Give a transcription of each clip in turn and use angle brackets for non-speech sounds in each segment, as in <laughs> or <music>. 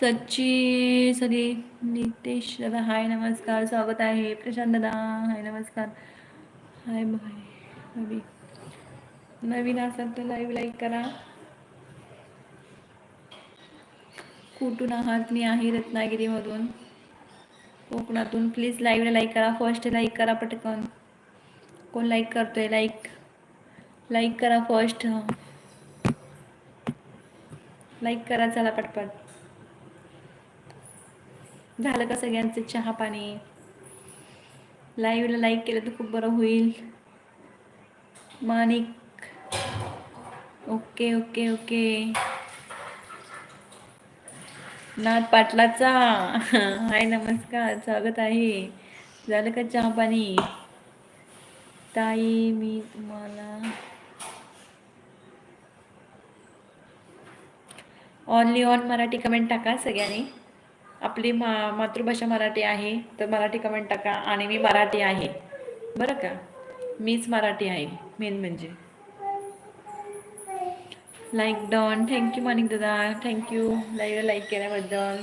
सच्ची सरी नितेश दादा हाय नमस्कार. स्वागत आहे. प्रशांत दादा हाय नमस्कार. Hi bye. नवी नवीन असाल तर लाईव्ह लाईक करा. कुठून आहात? मी आहे रत्नागिरीमधून. कोकणातून. प्लीज लाईव्हला लाईक करा. फर्स्ट लाईक करा पटकन. कोण लाईक करतोय? लाईक लाईक करा फर्स्ट लाईक करा चला पटपट. झालं का सगळ्यांचं चहा पाणी? लाईव्हला लाईक केलं तर खूप बरं होईल. Manik okay okay okay Nath पाटलाचा. Hi नमस्कार. स्वागत आहे. झालं का चहा पाणी? ताई मी तुम्हाला ऑनली ऑन मराठी कमेंट टाका सगळ्यांनी. आपली मा मातृभाषा मराठी आहे तर मराठी कमेंट टाका आणि मी मराठी आहे. बरं का? मीच मराठी आहे मेन म्हणजे. लाईक डॉन थँक्यू मानिक दादा. थँक्यू लाईव्ह लाईक केल्याबद्दल.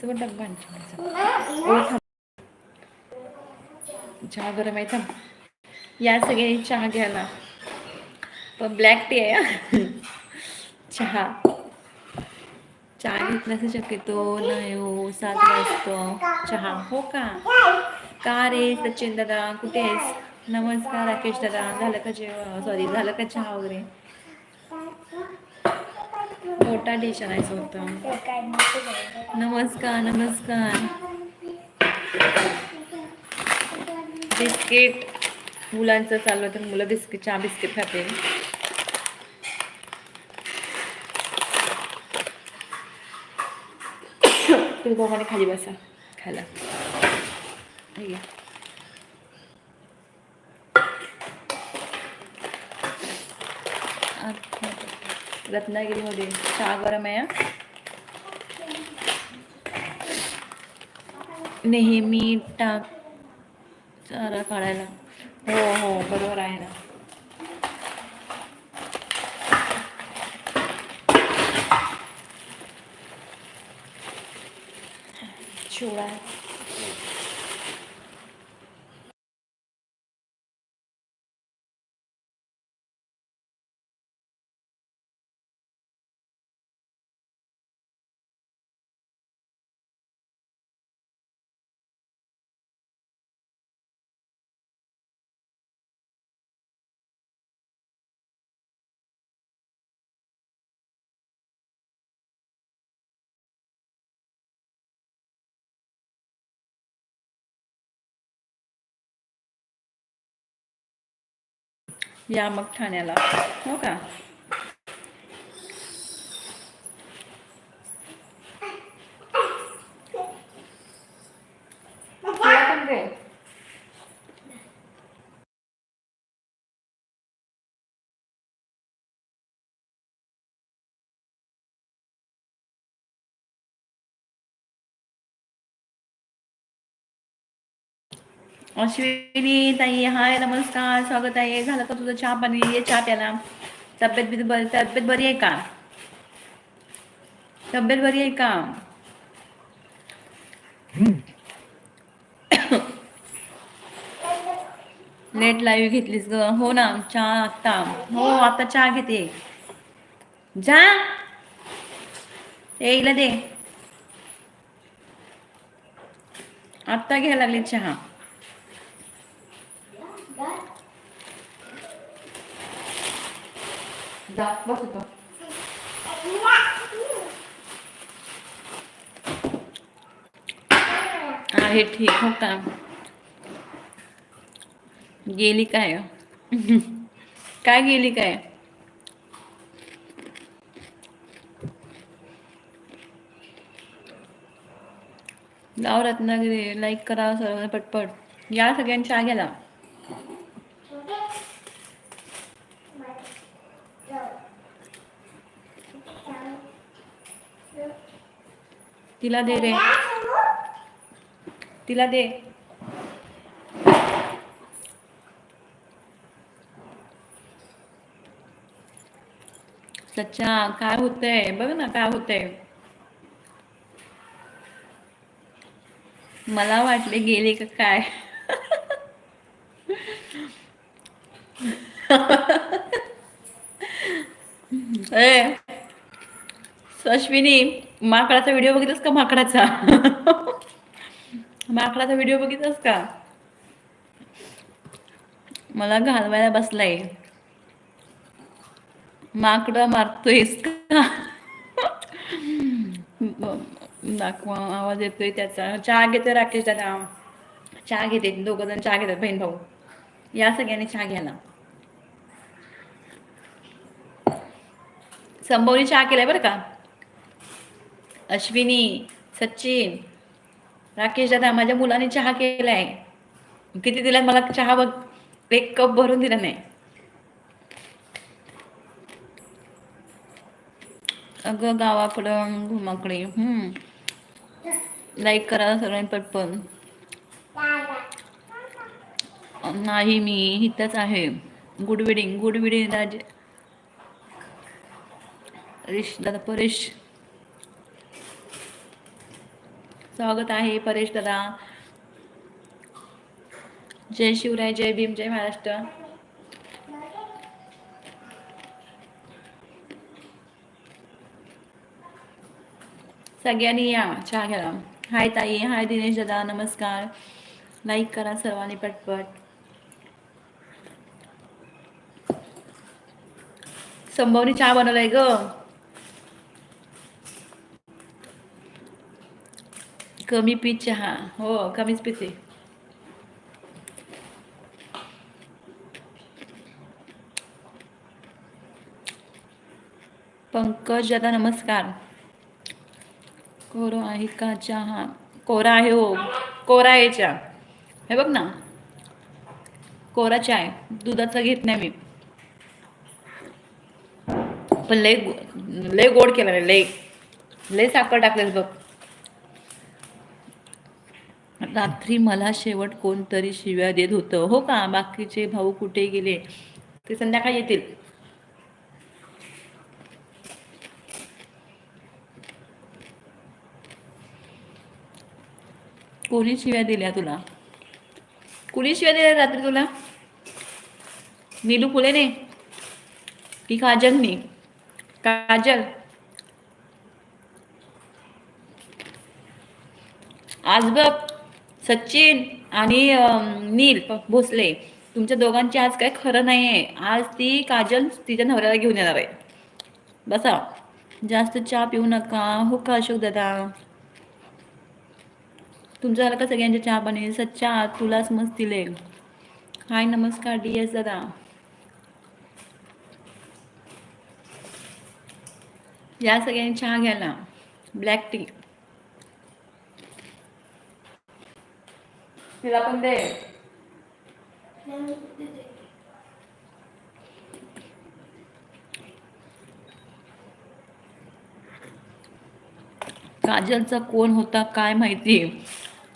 सगळं टाक चहा गरम आहे थांब. या सगळे चहा घ्यायला. पण ब्लॅक टी आहे चहा. चहा घेत नसे शक्यतो नाही हो सात वाजतो. चहा हो का? का रे सचिन दादा? कुठे आहेस? नमस्कार राकेश दादा. झालं का जेवण सॉरी झालं का चहा वगैरे? मोठा डिश आणायचं होतं नमस्कार नमस्कार. बिस्किट. मुलांचं चाललं तर मुलं बिस्किट चहा बिस्किट खाते तुम्ही दोघांनी खाली बसा खायला हे घ्या. अच्छा. रत्नागिरीमध्ये चहा गरम आहे नेहमी टाक चारा काढायला हो हो बरोबर आहे ना 去玩 या मग ठाण्याला. हो का? अश्विनी ताई हाय नमस्कार स्वागत आहे. झालं का तुझं चहा पाणी? ये चहा प्याला तब्येत बित बरी तब्येत बरी आहे का? तब्येत बरी आहे का? लेट लाईव्ह घेतलीस ग. हो ना चहा आत्ता हो आता चहा घेते. जा. येईल दे. आत्ता घ्यायला लागली चहा. जा बस होतो आहे ठीक हो का? गेली काय? काय गेली काय? लाव रत्नागिरी लाईक करा सर्व पटपट. या सगळ्यांच्या आग्याला तिला दे रे. तिला दे. सच्चा काय होतंय? बघ ना काय होतंय. मला वाटले गेले का काय? <laughs> अश्विनी माकडाचा व्हिडिओ बघितलास का माकडाचा? <laughs> माकडाचा व्हिडिओ बघितलास का? मला घालवायला बसलाय. माकडा मारतोयस का? <laughs> दाखवा आवाज येतोय त्याचा. चहा घेतोय राकेश दादा. चहा घेते दोघ जण चहा घेतात बहीण भाऊ. या सगळ्यांनी चहा घ्यायला. संभवनी चहा केलाय बरं का? अश्विनी सचिन राकेश दादा माझ्या मुलाने चहा केलाय किती दिला मला चहा बघ. एक कप भरून दिला नाही. अगं गावाकडं घुमाकडे हम्म. लाईक करा सगळ्यांनी पटपन. नाही मी इथंच आहे. Good wedding good wedding Raj दादा परेश. स्वागत आहे परेश दादा. जय शिवराय जय भीम जय महाराष्ट्र. सगळ्यांनी या चहा घ्यायला हाय ताई हाय दिनेश दादा नमस्कार. लाईक करा सर्वांनी पटपट. संभवनी चहा बनवलाय ग. कमी पी चहा. हो कमीच पिते पंकज दादा नमस्कार. कोरो आहे का चहा? कोरा आहे हो. कोरा आहे चहा. हे बघ ना. कोरा चहा आहे. दुधाचा घेत नाही मी. पण लय लय गोड केला रे लय लय साखर टाकलेस बघ. रात्री मला शेवट कोणतरी शिव्या देत होतं. हो का? बाकीचे भाऊ कुठे गेले? ते संध्याकाळी येतील. कोणी शिव्या दिल्या तुला? कुणी शिव्या दिल्या रात्री तुला? नीलू फुलेने की काजलनी? काजल. आज बघ सचिन आणि नील भोसले तुमच्या दोघांची आज काय खरं नाही आहे आज ती काजल तिच्या नवऱ्याला घेऊन येणार आहे. बसा. जास्त चहा पिऊ नका. हो का अशोक दादा? तुमचं झालं का सगळ्यांच्या चहा पाणी सच्चा तुलाच मस्त दिले. हाय नमस्कार डी एस दादा. या सगळ्यांनी चहा घ्यायला. Black tea. तिला पण दे. काजलचा कोण होता काय माहिती?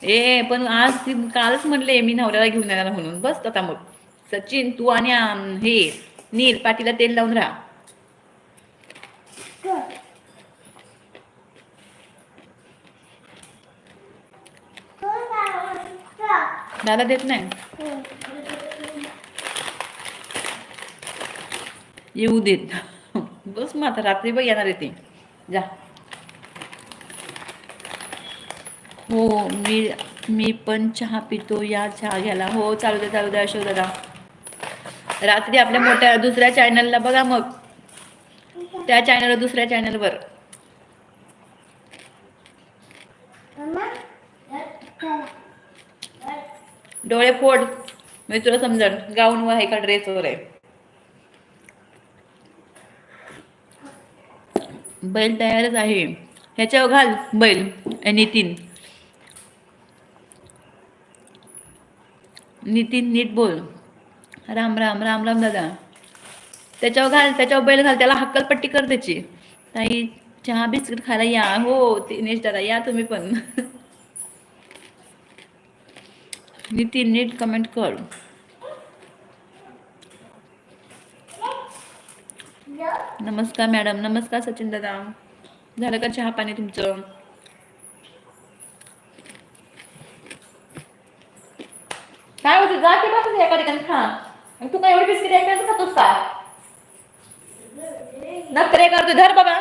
ए पण आज ती कालच म्हणले मी नवऱ्याला घेऊन येणार म्हणून. बस आता मग. सचिन तू आणि हे नील पाटीला तेल लावून राहा. दादा देत नाही? येऊ देत. बस मग आता रात्री बघ येणार येते जा. हो मी मी पण चहा पितो या चहा घ्यायला. हो चालू दे चालू दे अशोक दादा. रात्री आपल्या मोठ्या दुसऱ्या चॅनलला बघा मग. त्या चॅनलवर दुसऱ्या चॅनलवर डोळे फोड. मी तुला समजण गाऊन वर आहे का ड्रेसवर आहे. बैल तयारच आहे. ह्याच्यावर घाल बैल. नितीन. नितीन नीट बोल. राम राम राम राम दादा. त्याच्यावर घाल त्याच्यावर बैल घाल त्याला हक्कलपट्टी कर त्याची. ताई चहा बिस्किट खायला या. हो दिनेश दादा या तुम्ही पण. <laughs> नितीन नीट कमेंट कर. नमस्कार मॅडम नमस्कार सचिन दादा. झालं का चहा पाणी तुमचं? काय होतं? जा की बस एका ठिकाणी खा. तू काय एवढी बिस्किट एकट्याच खातोस का? नखरे करतो धर बाबा.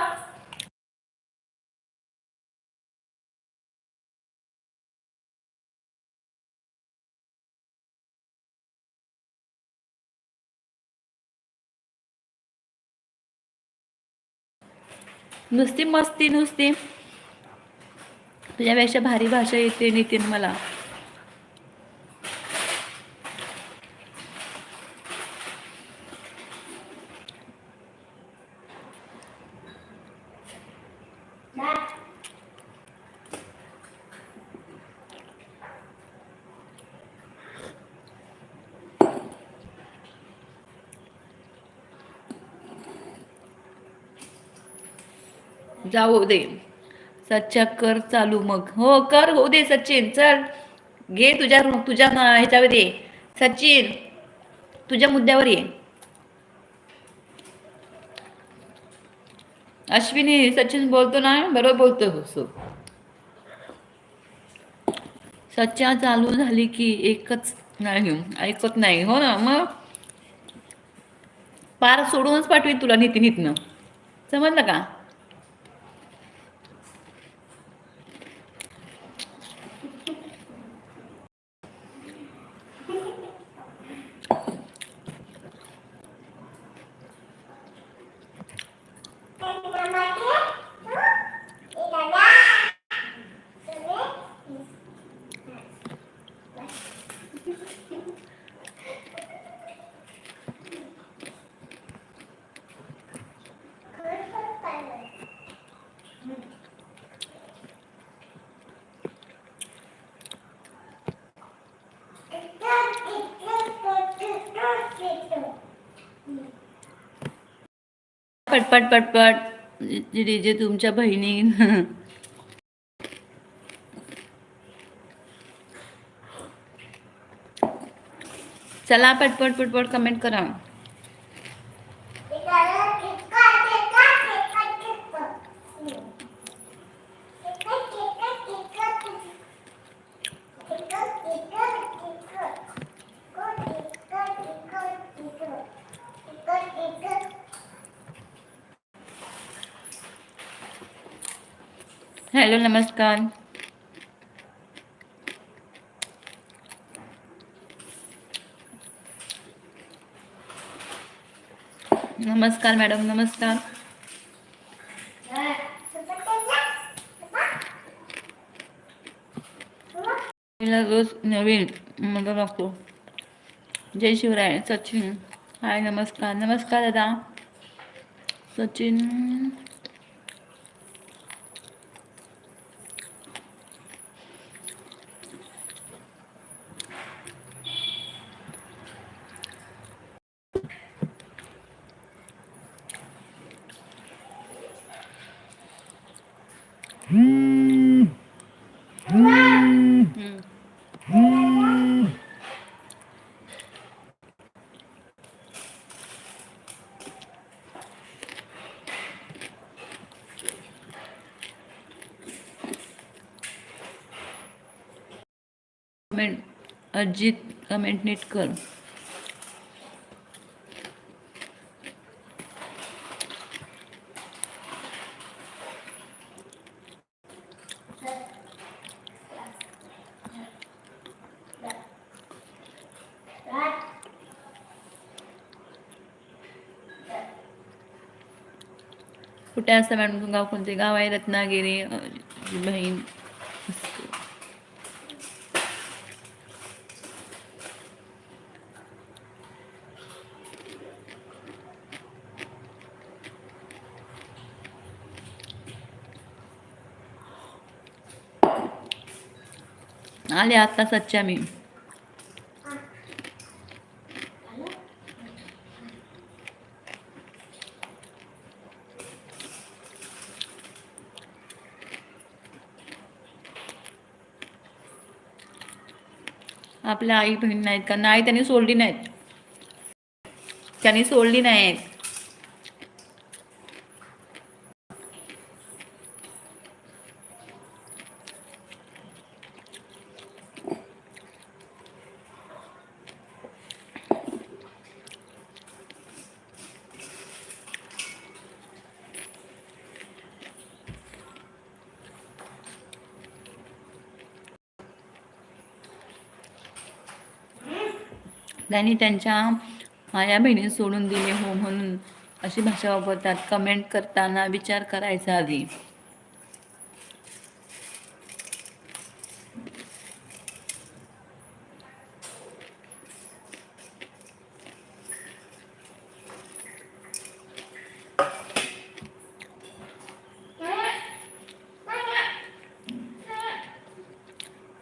नुसती मस्ती नुसती. तुझ्यापेक्षा भारी भाषा येते नितीन मला. जाऊ दे. सच्चा कर चालू मग. हो कर होऊ दे सचिन. चल. घे तुझ्या मग तुझ्या ह्याच्यावर ये. सचिन तुझ्या मुद्द्यावर ये. अश्विनी सचिन बोलतो ना? बरोबर बोलतो. हो. सो सच्चा चालू झाली की एकच नाही ऐकत नाही. हो ना? मग? पार सोडूनच पाठवीन तुला नितीन इथनं. समजलं का? पटपट पटपट जे तुमच्या बहिणी. चला पटपट पटपट कमेंट करा. हॅलो नमस्कार नमस्कार मॅडम नमस्कार रोज नवीन म्हणतो लागतो जय शिवराय सचिन हाय नमस्कार नमस्कार दादा सचिन हम्म. कमेंट अजित कमेंट नीट कर. कुठे असतं मॅडम? गाव कोणते? गाव आहे रत्नागिरी बहीण. आले आता सच्चा मी. आपल्या आई बहीण नाहीत का? नाही त्यांनी सोडली नाहीत. त्यांनी सोडली नाहीत. त्यांनी त्यांच्या माया बहिणी सोडून दिले हो म्हणून अशी भाषा वापरतात. कमेंट करताना विचार करायचा आधी.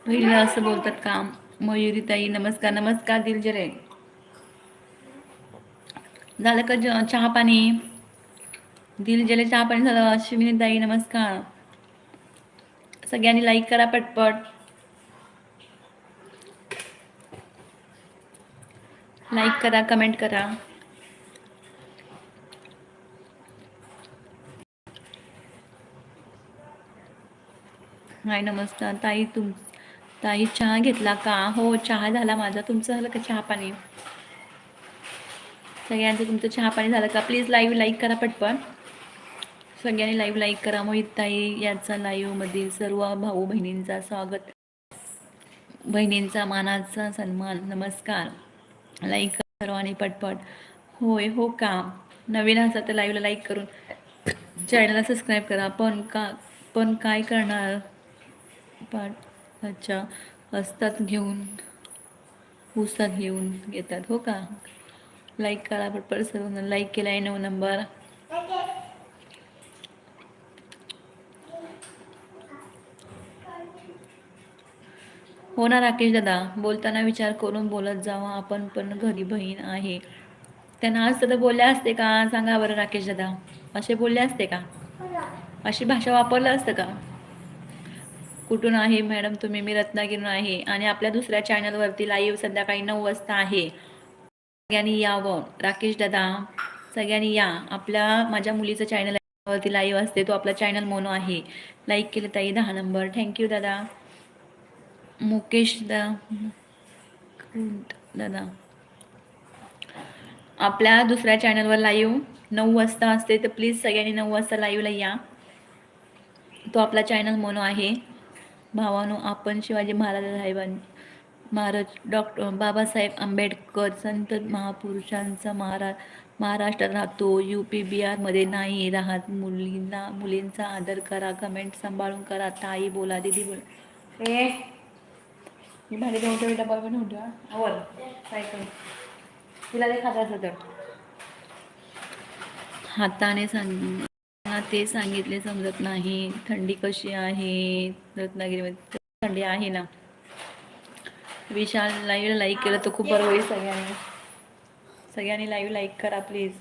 पहिलं असं बोलतात का मयुरी ताई नमस्कार नमस्कार दिलजरे. झालं का ज- चहा पाणी दिलजले चहा पाणी झालं. अश्विनी ताई नमस्कार. सगळ्यांनी लाईक करा पटपट. लाईक करा कमेंट करा. हाय नमस्कार. ताई तुम ताई चहा घेतला का? हो चहा झाला माझा. तुमचं झालं का चहा पाणी? सगळ्यांचं तुमचं चहा पाणी झालं का? प्लीज लाईव्ह लाईक करा पटपट सगळ्यांनी लाईव्ह लाईक करा. मोहित ताई याचा लाईव्हमधील सर्व भाऊ बहिणींचा स्वागत. बहिणींचा मानाचा सन्मान. नमस्कार. लाईक करा सर्वांनी पटपट. होय हो का? नवीन असा तर लाईव्हला लाईक करून चॅनलला सबस्क्राईब करा. पण का पण काय करणार? पण अच्छा हस्तात घेऊन उसात घेऊन घेतात हो का? लाईक करा पटपट सर्व लाईक केला आहे नऊ नंबर हो ना राकेश दादा. बोलताना विचार करून बोलत जावा. आपण पण घरी बहीण आहे. त्यांना आज तर बोलले असते का? सांगा बरं राकेश दादा. असे बोलले असते का? अशी भाषा वापरलं असतं का? कुठून आहे मॅडम तुम्ही? मी रत्नागिरीहून आहे. आणि आपल्या दुसऱ्या चॅनलवरती लाईव्ह संध्याकाळी नऊ वाजता आहे. सगळ्यांनी यावं. राकेश दादा सगळ्यांनी या. आपल्या माझ्या मुलीचं चॅनल वरती लाईव्ह असते. तो आपला चॅनल मोनो आहे. लाईक केलं ताई दहा नंबर थँक्यू दादा. मुकेश दा दादा. आपल्या दुसऱ्या चॅनलवर लाईव्ह नऊ वाजता असते. तर प्लीज सगळ्यांनी नऊ वाजता लाईव्हला या. तो आपला चॅनल मोनो आहे. भावानो आपण शिवाजी महाराज साहेबां महाराज डॉक्टर बाबासाहेब आंबेडकर संत महापुरुषांचा महारा महाराष्ट्रात राहतो. यू पी बिहारमध्ये नाही राहत. मुलींना मुलींचा आदर करा. कमेंट सांभाळून करा. ताई बोला दीदी बोला ए मी भांडी देऊन ठेवी डबा पण ठेवून ठेवा. आवर काय तिला ते खात तर. हाताने सांग ते सांगितले समजत नाही. थंडी कशी आहे? रत्नागिरीमध्ये थंडी आहे ना. विशाल लाईव्ह लाईक केलं तर खूप बरं होईल सगळ्यांनी. सगळ्यांनी लाईव्ह लाईक करा प्लीज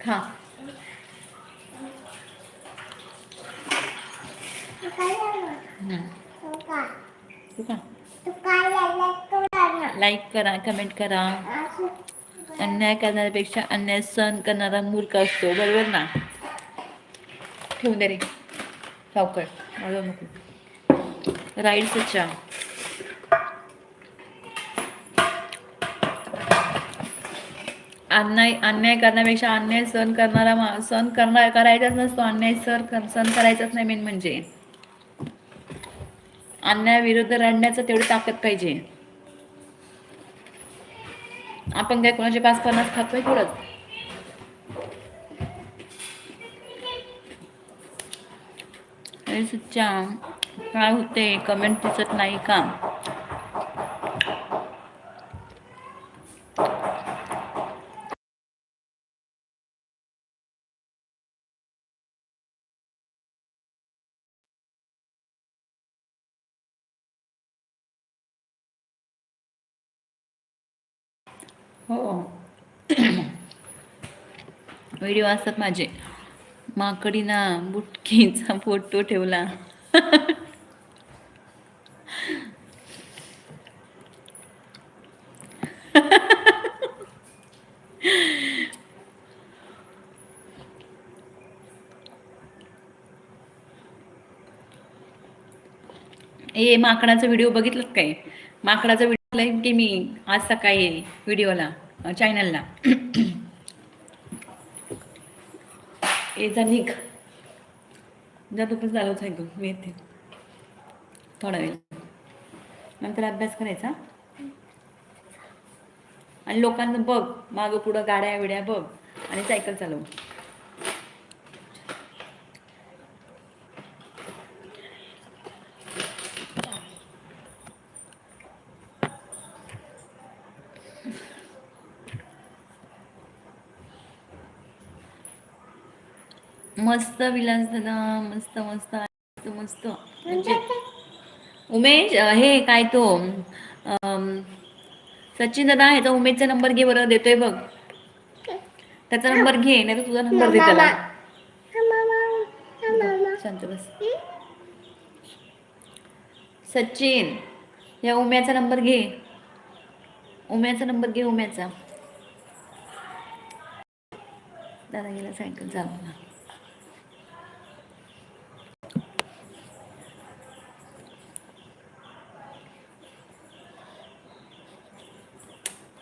खा हम्म. तू खा लाईक करा. कमेंट करा अन्याय करण्यापेक्षा अन्याय सहन करणारा मूर्ख असतो बरोबर ना? ठेवून दे रे. सावकर वाजवू नको. राईड सच्चा अन्याय अन्याय करण्यापेक्षा अन्याय सहन करणारा सहन करणार करायचाच नसतो. अन्याय सर कर सहन करायचाच नाही मेन म्हणजे. अन्यायाविरुद्ध लढण्याचं तेवढी ताकद पाहिजे. आपण काय कोणाचे पाच पन्नास खातोय थोडंच अरे सच्चा काय होते कमेंट दिसत नाही का? हो. व्हिडिओ असतात माझे. माकडीना बुटकीचा फोटो ठेवला. ए माकडाचा व्हिडिओ बघितलात काय? माकडाचा व्हिडिओ लाईव्ह की मी आज सकाळी व्हिडिओला चॅनलला याचा निघ. जातो पण चालूच आहे तू मी येते. थोडा वेळ. नंतर अभ्यास करायचा? आणि लोकांना बघ मागं पुढं गाड्या बिड्या बघ आणि सायकल चालव. मस्त विलास दादा मस्त मस्त मस्त मस्त. म्हणजे उमेश हे काय तो सचिन दादा ह्याचा उमेशचा नंबर घे बरं देतोय बघ. त्याचा नंबर घे नाही तर तुझा नंबर दे त्याला. शांत बस. सचिन या उम्याचा नंबर घे. उम्याचा नंबर घे उम्याचा. दादा गेला सायकल चालवला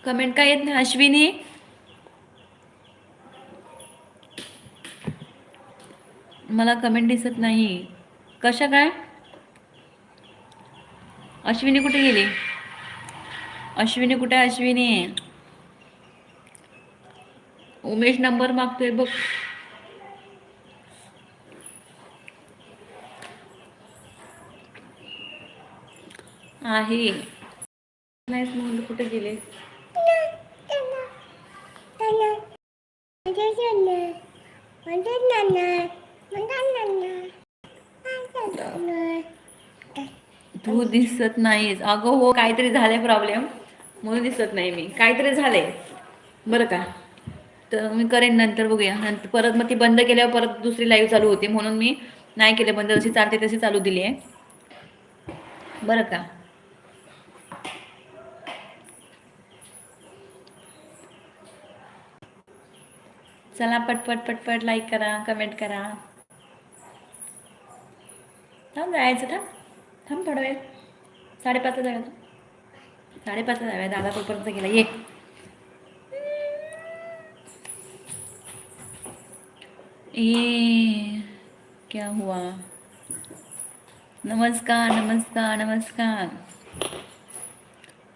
कमेंट काय येत नाही अश्विनी? मला कमेंट दिसत नाही. कशा काय? अश्विनी कुठे गेली? अश्विनी कुठे आहे अश्विनी? उमेश नंबर मागतोय बघ. आहे. नाहीच म्हणून कुठे गेले? तू दिसत नाहीस. अगं हो काहीतरी झालंय प्रॉब्लेम म्हणून दिसत नाही मी. काहीतरी झालंय. बरं का? तर मी करेन नंतर बघूया. नंतर परत मग ती बंद केल्यावर परत दुसरी लाईव्ह चालू होती. म्हणून मी नाही केले. बंद जशी चालते तशी चालू दिली आहे बरं का? चला पटपट पटपट लाईक करा कमेंट करा. थांब जायचं थांब. थांब थोडा वेळ. साडेपाचला जाऊया साडेपाचला जाऊया. दादा तोपर्यंत गेला. ये. ये क्या हुआ? नमस्कार नमस्कार नमस्कार.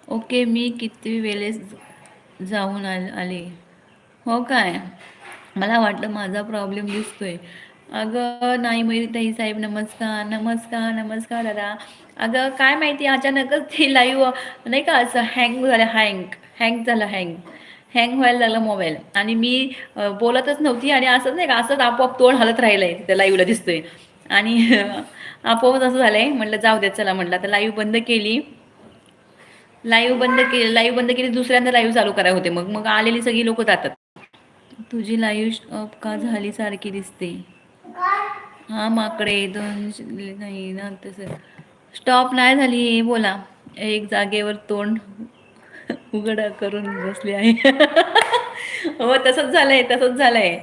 ओके मी किती वेळेस जाऊन आले? हो काय? मला वाटलं माझा प्रॉब्लेम दिसतोय. अगं नाही मयुरीताई साहेब नमस्कार नमस्कार नमस्कार दादा. अगं काय माहिती अचानकच ते लाईव्ह नाही का असं हँग झालं हँग हँग झालं हँग हँग व्हायला लागला मोबाईल आणि मी बोलतच नव्हती आणि असंच नाही का असंच आपोआप तोंड हलत राहिलं आहे तिथं लाईव्हला दिसतोय. आणि <laughs> आपोआपच असं झालं आहे म्हटलं जाऊ द्या चला म्हटलं. आता लाईव्ह बंद केली. लाईव्ह बंद केली लाईव्ह बंद केली दुसऱ्यांदा लाईव्ह चालू करायला होते. मग मग आलेली सगळी लोक जातात. तुझी लाईफ अप का झाली सारखी दिसते? हा माकडे दोन नाही ना तसं. स्टॉप नाही झाली बोला. एक जागेवर तोंड <laughs> उघडा करून बसले आहे. <laughs> हो तसंच झालंय तसंच झालंय.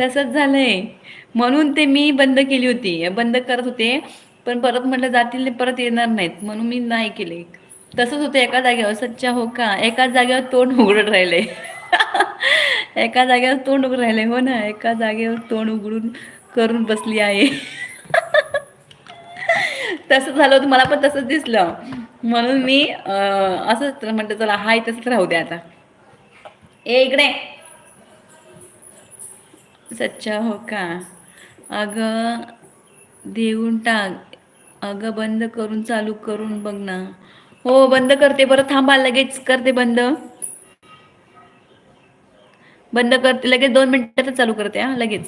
तसंच झालंय. म्हणून ते मी बंद केली होती. बंद करत होते पण परत म्हटलं जातील परत येणार नाहीत. म्हणून मी नाही केले. तसंच होतं एका जागेवर. सच्चा हो का? एका जागेवर तोंड उघडत राहिले. <laughs> एका जागेवर तोंड उघडून राहिले. हो ना एका जागेवर तोंड उघडून करून बसली आहे. तसं झालं होतं मला पण तसंच दिसलं. म्हणून मी असंच म्हणते चला हाय तसंच राहू दे आता. ए इकडे. सच्चा हो का? अगं देऊन टाक. अगं बंद करून चालू करून बघ ना. हो बंद करते. बरं थांबा लगेच करते बंद. बंद करते लगेच दोन मिनिटातच चालू करते हा लगेच.